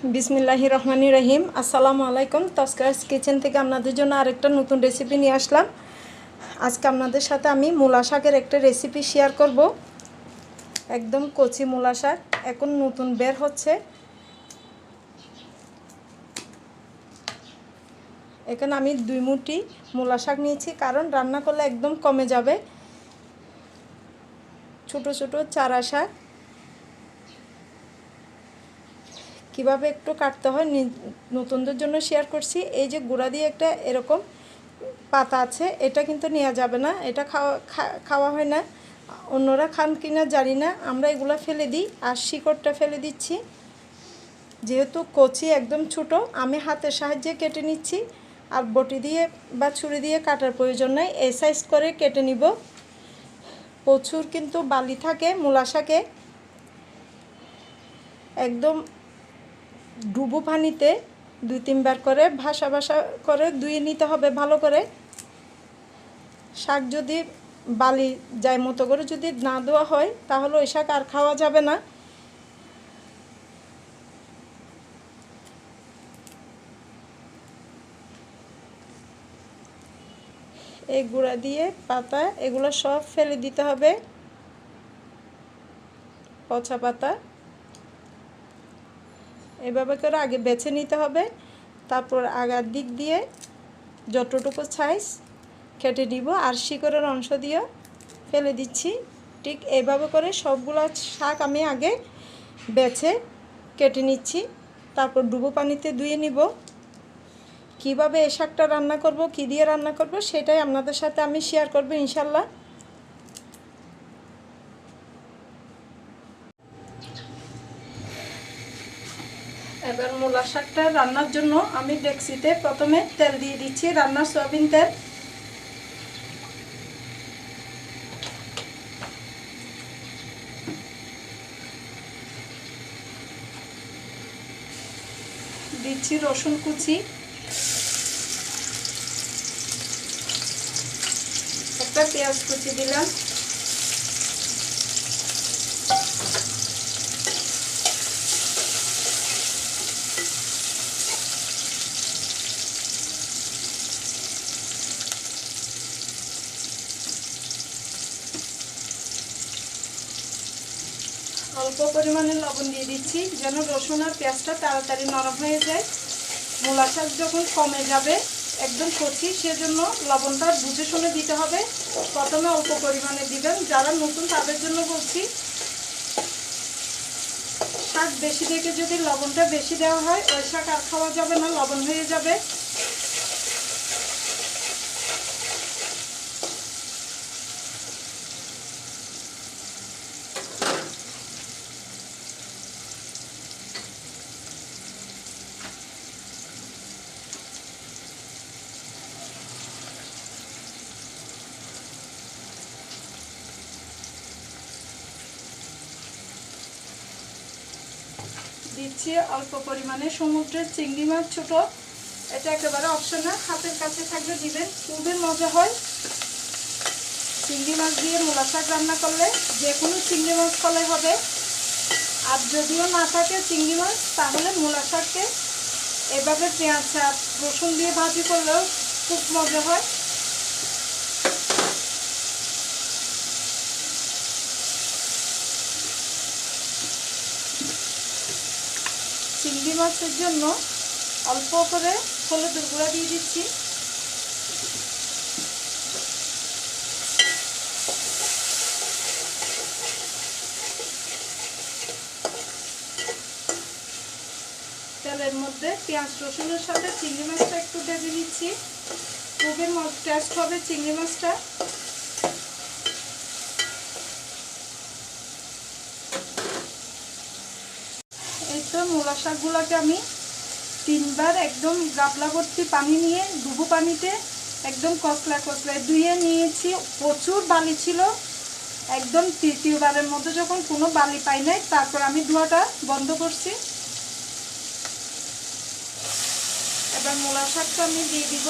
বিসমিল্লাহি রহমানি রহিম। আসসালামু আলাইকুম। তস্করাস কিচেন থেকে আপনাদের জন্য আরেকটা নতুন রেসিপি নিয়ে আসলাম। আজকে আপনাদের সাথে আমি মূলা শাকের একটা রেসিপি শেয়ার করব। একদম কচি মূলা শাক। এখন নতুন বের হচ্ছে। এখানে আমি দুই মুঠি মূলা শাক নিয়েছি। কারণ রান্না করলে একদম কমে যাবে। ছোট ছোট চারা শাক। কীভাবে একটু কাটতে হয় নতুনদের জন্য শেয়ার করছি। এই যে গুঁড়া দিয়ে একটা এরকম পাতা আছে, এটা কিন্তু নেওয়া যাবে না। এটা খাওয়া খাওয়া হয় না। অন্যরা খান কিনা জানি না। আমরা এগুলো ফেলে দিই আর শিকড়টা ফেলে দিচ্ছি। যেহেতু কচি একদম ছোট, আমি হাতের সাহায্যে কেটে নিচ্ছি। আর বটি দিয়ে বা ছুরি দিয়ে কাটার প্রয়োজন নাই। এই সাইজ করে কেটে নিব। প্রচুর কিন্তু বালি থাকে, মূলা শাকে। একদম ডুবো পানিতে দুই তিনবার করে, ভাসা ভাসা করে ধুয়ে নিতে হবে ভালো করে। শাক যদি বালি যায় মতো করে যদি না দেওয়া হয়, তাহলে ওই শাক আর খাওয়া যাবে না। এই গুঁড়া দিয়ে, পাতা, এগুলো সব ফেলে দিতে হবে। পচা পাতা। এভাবে করে আগে বেছে নিতে হবে, তারপর আগার দিক দিয়ে যতটুকু সাইজ কেটে দিব আর শিকড়ের অংশ দিয়ে ফেলে দিচ্ছি। ঠিক এভাবে করে সবগুলো শাক আমি আগে বেছে কেটে নিচ্ছি, তারপর ডুবো পানিতে ধুয়ে নিব। কীভাবে এই শাকটা রান্না করব, কি দিয়ে রান্না করব, সেটাই আপনাদের সাথে আমি শেয়ার করব ইনশাল্লাহ। এবার মূলা শাকটা রান্নার জন্য আমি ডেক্সিতে প্রথমে তেল দিয়ে দিচ্ছি, রান্নার সয়াবিন তেল। দিচ্ছি রসুন কুচি। একটা পেঁয়াজ কুচি দিলাম। পরিমাণে লবণ দিয়ে দিচ্ছি, যেন রসুন আর পেঁয়াজটা তাড়াতাড়ি নরম হয়ে যায়। মূলা শাক যখন কমে যাবে, একদম কচি সেজন্য লবণটা বুঝে শুনে দিতে হবে। প্রথমে অল্প পরিমাণে দিবেন। যারা নতুন তাদের জন্য বলছি, শাক বেশি দেখে যদি লবণটা বেশি দেওয়া হয়, ওই শাক আর খাওয়া যাবে না, লবণ হয়ে যাবে। দিচ্ছি, অল্প পরিমাণে সমুদ্রের চিংড়ি মাছ ছোটো। এটা একেবারে অপশনাল হাতের কাছে থাকলে দিবেন। খুবই মজা হয়। চিংড়ি মাছ দিয়ে মূলা শাক রান্না করলে যে কোনো চিংড়ি মাছ করলে হবে। আর যদিও না থাকে চিংড়ি মাছ, তাহলে মূলা শাককে এভাবে পেঁয়াজ, রসুন দিয়ে ভাজি করলেও খুব মজা হয়। চিংড়ি মাছের জন্য অল্প করে হলুদের গুঁড়া দিয়ে দিচ্ছি। তেলের মধ্যে পেঁয়াজ, রসুনের সাথে চিংড়ি মাছটা একটু ভেজে নিচ্ছি। খুবই টেস্ট হবে চিংড়ি মাছটা। মূলা শাকগুলোকে আমি তিনবার একদম গাবলা ভর্তি পানি নিয়ে, ডুবু পানিতে একদম কচলা কচলায় ধুয়ে নিয়েছি। প্রচুর বালি ছিল, একদম তৃতীয়বারের মধ্যে যখন কোনো বালি পাই নাই, তারপর আমি ধোয়াটা বন্ধ করছি। এবার মূলা শাকটা আমি দিয়ে দিব।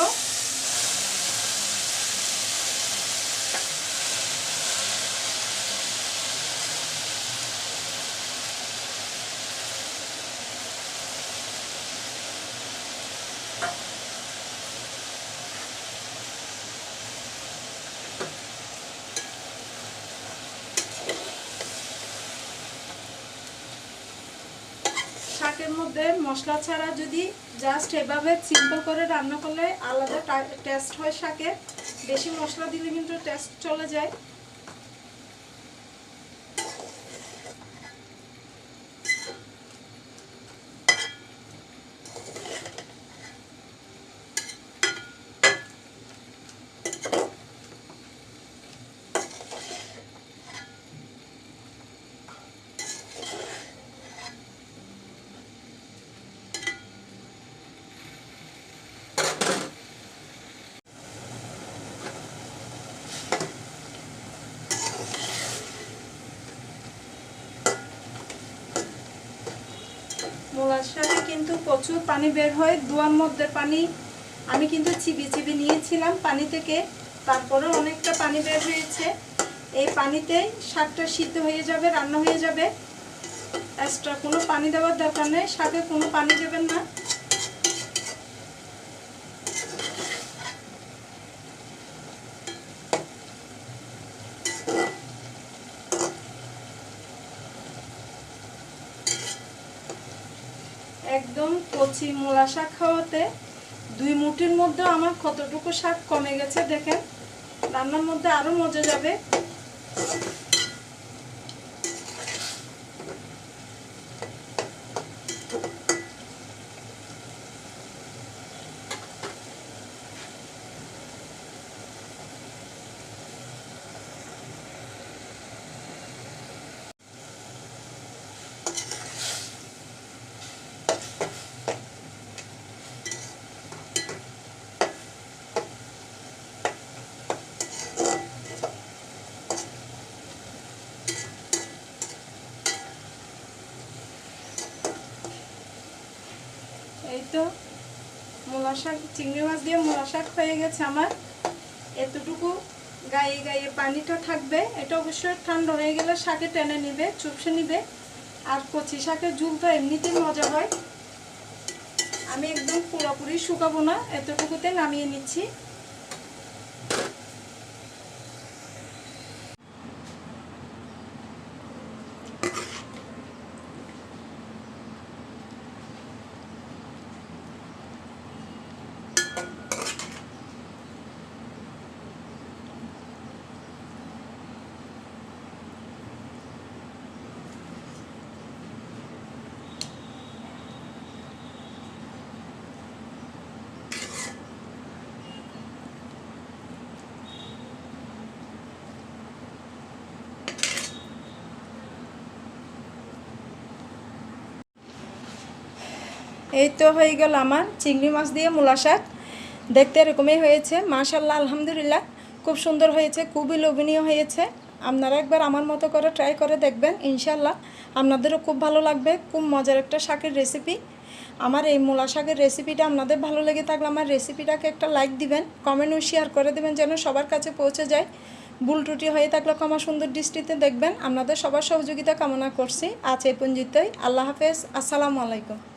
শাকের মধ্যে মশলা ছাড়া যদি জাস্ট এভাবে সিম্পল করে রান্না করলে আলাদা টেস্ট হয় শাকের। বেশি মশলা দিলে কিন্তু টেস্ট চলে যায়। শাকে কিন্তু প্রচুর পানি বের হয়, দুয়ার মধ্যে পানি। আমি কিন্তু চিবি চিবি নিয়েছিলাম পানি থেকে তারপরে অনেকটা পানি বের হয়েছে। এই পানিতে শাকটা সিদ্ধ হয়ে যাবে, রান্না হয়ে যাবে। এক্সট্রা কোনো পানি দেওয়ার দরকার নেই, শাকে কোনো পানি দেবেন না। একদম কচি মূলা শাক খাওয়াতে দুই মুঠির মধ্যে আমার কতটুকু শাক কমে গেছে দেখেন। রান্নার মধ্যে আরও মজা যাবে এই তো মূলা শাক চিংড়ি মাছ দিয়ে মোলা শাক হয়ে গেছে আমার। এতটুকু গায়ে গায়ে পানিটা থাকবে। এটা অবশ্যই ঠান্ডা হয়ে গেলে শাকে টেনে নিবে, চুপসে নিবে। আর কচি শাকের ঝুল তো এমনিতেই মজা হয়। আমি একদম পুরোপুরি শুকাবো না, এতটুকুতে নামিয়ে নিচ্ছি। এই তো হয়ে গেল আমার চিংড়ি মাছ দিয়ে মূলা শাক। দেখতে এরকমই হয়েছে মাশাল্লাহ আলহামদুলিল্লাহ। খুব সুন্দর হয়েছে, খুবই লোভনীয় হয়েছে। আপনারা একবার আমার মতো করে ট্রাই করে দেখবেন ইনশাল্লাহ আপনাদেরও খুব ভালো লাগবে, খুব মজার একটা শাকের রেসিপি আমার এই মূলা শাকের রেসিপিটা আপনাদের ভালো লেগে থাকলে আমার রেসিপিটাকে একটা লাইক দিবেন কমেন্ট শেয়ার করে দেবেন যেন সবার কাছে পৌঁছে যায়। ভুল ত্রুটি হয়ে থাকলে ক্ষমা সুন্দর দৃষ্টিতে দেখবেন। আপনাদের সবার সহযোগিতা কামনা করছি। আজ এই পঞ্জিতই আল্লাহ হাফেজ। আসসালামু আলাইকুম।